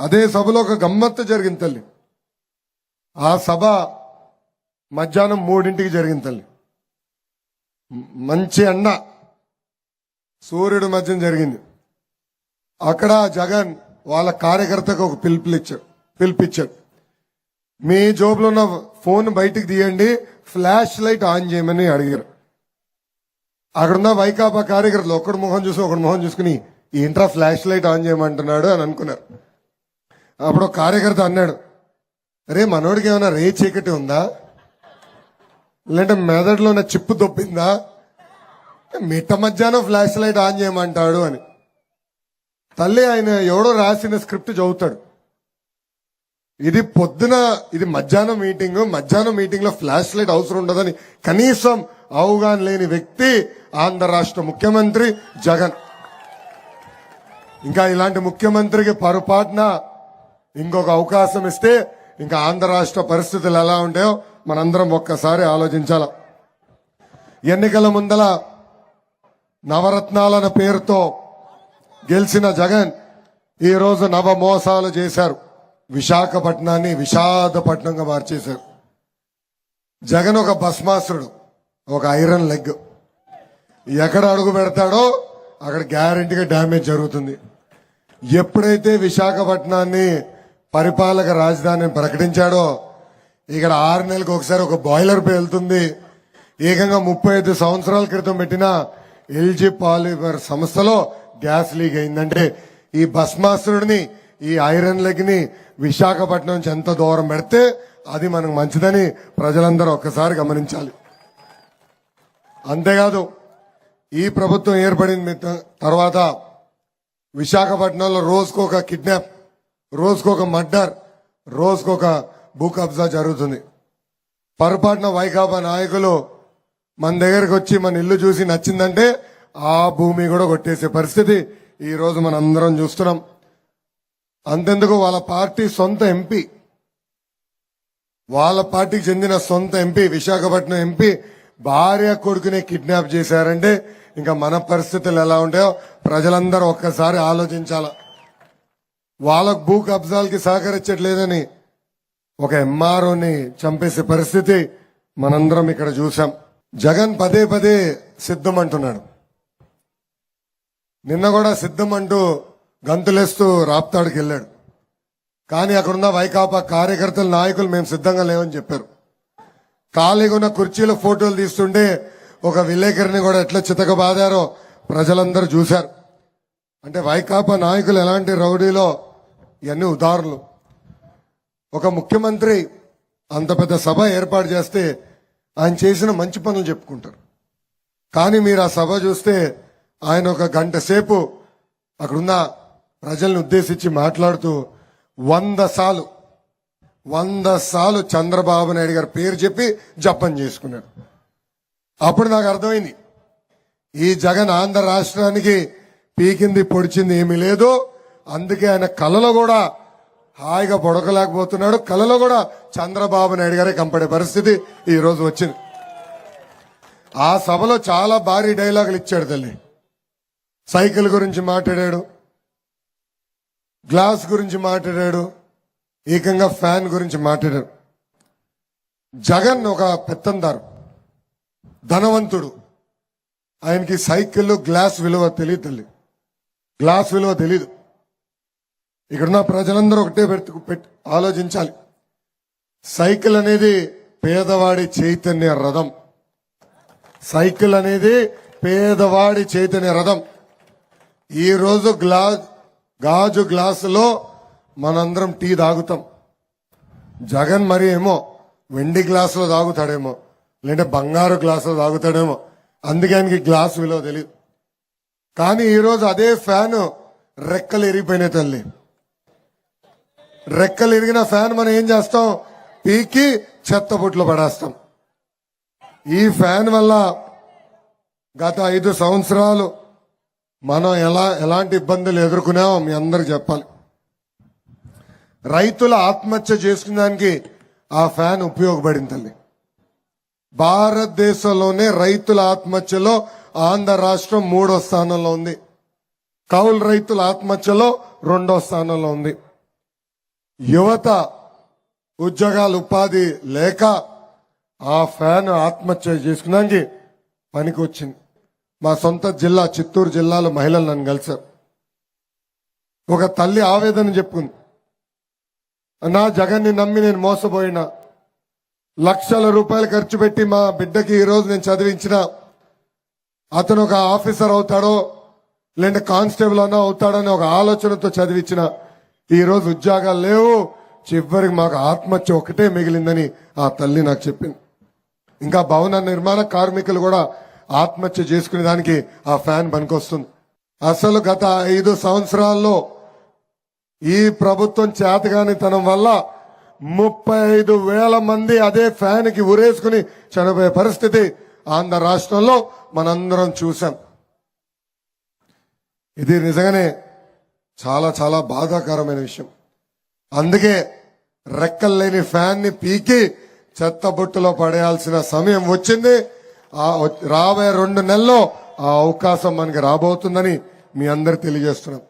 అదే సభలో ఒక గమ్మత్తు జరిగింది తల్లి. ఆ సభ మధ్యాహ్నం మూడింటికి జరిగింది తల్లి. మంచి అన్న సూర్యుడు మధ్యం జరిగింది. అక్కడ జగన్ వాళ్ళ కార్యకర్తకు ఒక పిలుపులిచ్చాడు పిలిపించాడు మీ జోబులో ఉన్న ఫోన్ బయటికి తీయండి ఫ్లాష్ లైట్ ఆన్ చేయమని అడిగారు. అక్కడున్న వైకాపా కార్యకర్తలు ఒకడు మొహం చూసి ఒకడు మొహం చూసుకుని ఏంట్రా ఫ్లాష్ లైట్ ఆన్ చేయమంటున్నాడు? అని అనుకున్నారు. అప్పుడు కార్యకర్త అన్నాడు రే మనోడికి ఏమైనా రే చీకటి ఉందా? లేదంటే మెదడులో ఉన్న చిప్పు దొప్పిందా మిట్ట మధ్యాహ్నం ఫ్లాష్ లైట్ ఆన్ చేయమంటాడు అని. తల్లి ఆయన ఎవడో రాసిన స్క్రిప్ట్ చదువుతాడు. ఇది పొద్దున ఇది మధ్యాహ్నం మీటింగ్ మధ్యాహ్నం మీటింగ్లో ఫ్లాష్ లైట్ అవసరం ఉండదని కనీసం అవగాహన లేని వ్యక్తి ఆంధ్ర రాష్ట్ర ముఖ్యమంత్రి జగన్. ఇంకా ఇలాంటి ముఖ్యమంత్రికి పొరపాటున ఇంకొక అవకాశం ఇస్తే ఇంకా ఆంధ్ర రాష్ట్ర పరిస్థితులు ఎలా ఉంటాయో మనందరం ఒక్కసారి ఆలోచించాల. ఎన్నికల ముందల నవరత్నాలన్న పేరుతో గెలిచిన జగన్ ఈ రోజు నవ మోసాలు చేశారు. విశాఖపట్నాన్ని విషాదపట్నంగా మార్చేశారు. జగన్ ఒక భస్మాసుడు ఒక ఐరన్ లెగ్. ఎక్కడ అడుగు పెడతాడో అక్కడ గ్యారంటీగా డ్యామేజ్ జరుగుతుంది. ఎప్పుడైతే విశాఖపట్నాన్ని పరిపాలక రాజధానిని ప్రకటించాడో ఇక్కడ ఆరు నెలలకు ఒకసారి ఒక బాయిలర్ పేలుతుంది. ఏకంగా ముప్పై ఐదు సంవత్సరాల క్రితం పెట్టిన ఎల్జీ పాలిమర్ సంస్థలో గ్యాస్ లీక్ అయిందంటే ఈ భస్మాసురుడిని ఈ ఐరన్ లెగ్ని విశాఖపట్నం నుంచి ఎంత దూరం పెడితే అది మనకు మంచిదని ప్రజలందరూ ఒక్కసారి గమనించాలి. అంతేకాదు ఈ ప్రభుత్వం ఏర్పడిన తర్వాత విశాఖపట్నంలో రోజుకొక కిడ్నాప్ రోజుకొక మర్డర్ రోజుకొక భూ కబ్జా జరుగుతుంది. పొరపాటున వైకాపా నాయకులు మన దగ్గరకు వచ్చి మన ఇల్లు చూసి నచ్చిందంటే ఆ భూమి కూడా కొట్టేసే పరిస్థితి ఈ రోజు మనం అందరం చూస్తున్నాం. అంతెందుకు వాళ్ళ పార్టీ సొంత ఎంపీ వాళ్ళ పార్టీకి చెందిన సొంత ఎంపీ విశాఖపట్నం ఎంపీ భార్య కొడుకునే కిడ్నాప్ చేశారంటే ఇంకా మన పరిస్థితులు ఎలా ఉంటాయో ప్రజలందరూ ఒక్కసారి ఆలోచించాలా. వాళ్ళకు భూ కబ్జాలకి సహకరించట్లేదని ఒక ఎంఆర్ఓని చంపేసే పరిస్థితి మనందరం ఇక్కడ చూసాం జగన్ పదే పదే సిద్ధం అంటున్నాడు నిన్న కూడా సిద్ధం అంటూ గంతులేస్తూ రాప్తాడుకి వెళ్ళాడు. కానీ అక్కడున్న వైకాపా కార్యకర్తల నాయకులు మేము సిద్ధంగా లేవని చెప్పారు. ఖాళీగా ఉన్న కుర్చీల ఫోటోలు తీస్తుంటే ఒక విలేకరిని కూడా ఎట్లా చితకబాదారో ప్రజలందరూ చూశారు. అంటే వైకాపా నాయకులు ఎలాంటి రౌడీలో ఇవన్నీ ఉదాహరణలు. ఒక ముఖ్యమంత్రి అంత పెద్ద సభ ఏర్పాటు చేస్తే ఆయన చేసిన మంచి పనులు చెప్పుకుంటారు. కానీ మీరు ఆ సభ చూస్తే ఆయన ఒక గంట సేపు అక్కడున్న ప్రజల్ని ఉద్దేశించి మాట్లాడుతూ వంద సార్లు వంద సార్లు చంద్రబాబు నాయుడు గారి పేరు చెప్పి జపం చేసుకున్నాడు అప్పుడు నాకు అర్థమైంది. ఈ జగన్ ఆంధ్ర రాష్ట్రానికి పీకింది పొడిచింది ఏమీ లేదు. అందుకే ఆయన కళలో కూడా హాయిగా పొడకలేకపోతున్నాడు. కళలో కూడా చంద్రబాబు నాయుడు గారే కంపడే పరిస్థితి ఈ రోజు వచ్చింది. ఆ సభలో చాలా భారీ డైలాగులు ఇచ్చాడు తల్లి. సైకిల్ గురించి మాట్లాడాడు. గ్లాస్ గురించి మాట్లాడాడు. ఏకంగా ఫ్యాన్ గురించి మాట్లాడాడు. జగన్ ఒక పెత్తందారు. ధనవంతుడు. ఆయనకి సైకిల్ గ్లాస్ విలువ తెలియదు తల్లి. గ్లాస్ విలువ తెలీదు. ఇక్కడున్న ప్రజలందరూ ఒకటే పెట్టు పెట్టి ఆలోచించాలి. సైకిల్ అనేది పేదవాడి చైతన్య రథం. సైకిల్ అనేది పేదవాడి చైతన్య రథం. ఈరోజు గ్లా గాజు గ్లాసులో మనందరం టీ తాగుతాం. జగన్ మరి ఏమో వెండి గ్లాసులో తాగుతాడేమో లేదంటే బంగారు గ్లాసులో తాగుతాడేమో. అందుకే ఆయనకి గ్లాస్ విలువ తెలియదు కానీ ఈరోజు అదే ఫ్యాన్ రెక్కలు ఎరిగిపోయినాయి తల్లి. రెక్కలు ఎరిగిన ఫ్యాన్ మనం ఏం చేస్తాం? పీకి చెత్త బుట్లో పడేస్తాం. ఈ ఫ్యాన్ వల్ల గత ఐదు సంవత్సరాలు మనం ఎలా ఎలాంటి ఇబ్బందులు ఎదుర్కొన్నామో మీ అందరికి చెప్పాలి. రైతుల ఆత్మహత్య చేసుకున్నానికి ఆ ఫ్యాన్ ఉపయోగపడింది తల్లి. భారతదేశంలోనే రైతుల ఆత్మహత్యలో ఆంధ్ర రాష్ట్రం మూడో స్థానంలో ఉంది. కౌలు రైతుల ఆత్మహత్యలో రెండో స్థానంలో ఉంది. యువత ఉద్యోగాలు ఉపాధి లేక ఆ ఫ్యాన్ ఆత్మహత్య చేసుకున్నానికి పనికి వచ్చింది. మా సొంత జిల్లా చిత్తూరు జిల్లాలో మహిళలు నన్ను కలిశారు. ఒక తల్లి ఆవేదన చెప్పుకుంది. నా జగన్ని నమ్మి నేను మోసపోయినా. లక్షల రూపాయలు ఖర్చు పెట్టి మా బిడ్డకి ఈరోజు నేను చదివించిన అతను ఒక ఆఫీసర్ అవుతాడో లేదంటే కానిస్టేబుల్ అన్నా అవుతాడని ఒక ఆలోచనతో చదివించిన ఈరోజు ఉద్యోగాలు లేవు. చివరికి మాకు ఆత్మహత్య ఒకటే మిగిలిందని ఆ తల్లి నాకు చెప్పింది. ఇంకా భవన నిర్మాణ కార్మికులు కూడా ఆత్మహత్య చేసుకునే దానికి ఆ ఫ్యాన్ పనికొస్తుంది. అసలు గత ఐదు సంవత్సరాల్లో ఈ ప్రభుత్వం చేతగానితనం వల్ల ముప్పై ఐదు వేల మంది అదే ఫ్యాన్కి ఉరేసుకుని చనిపోయే పరిస్థితి ఆంధ్ర రాష్ట్రంలో మనందరం చూసాం ఇది నిజంగానే చాలా చాలా బాధాకరమైన విషయం. అందుకే రెక్కలు లేని ఫ్యాన్ని పీకి చెత్త బొట్టులో పడేయాల్సిన సమయం వచ్చింది. ఆ రాబోయే రెండు నెలల్లో ఆ అవకాశం మనకి రాబోతుందని మీ అందరు తెలియజేస్తున్నాం.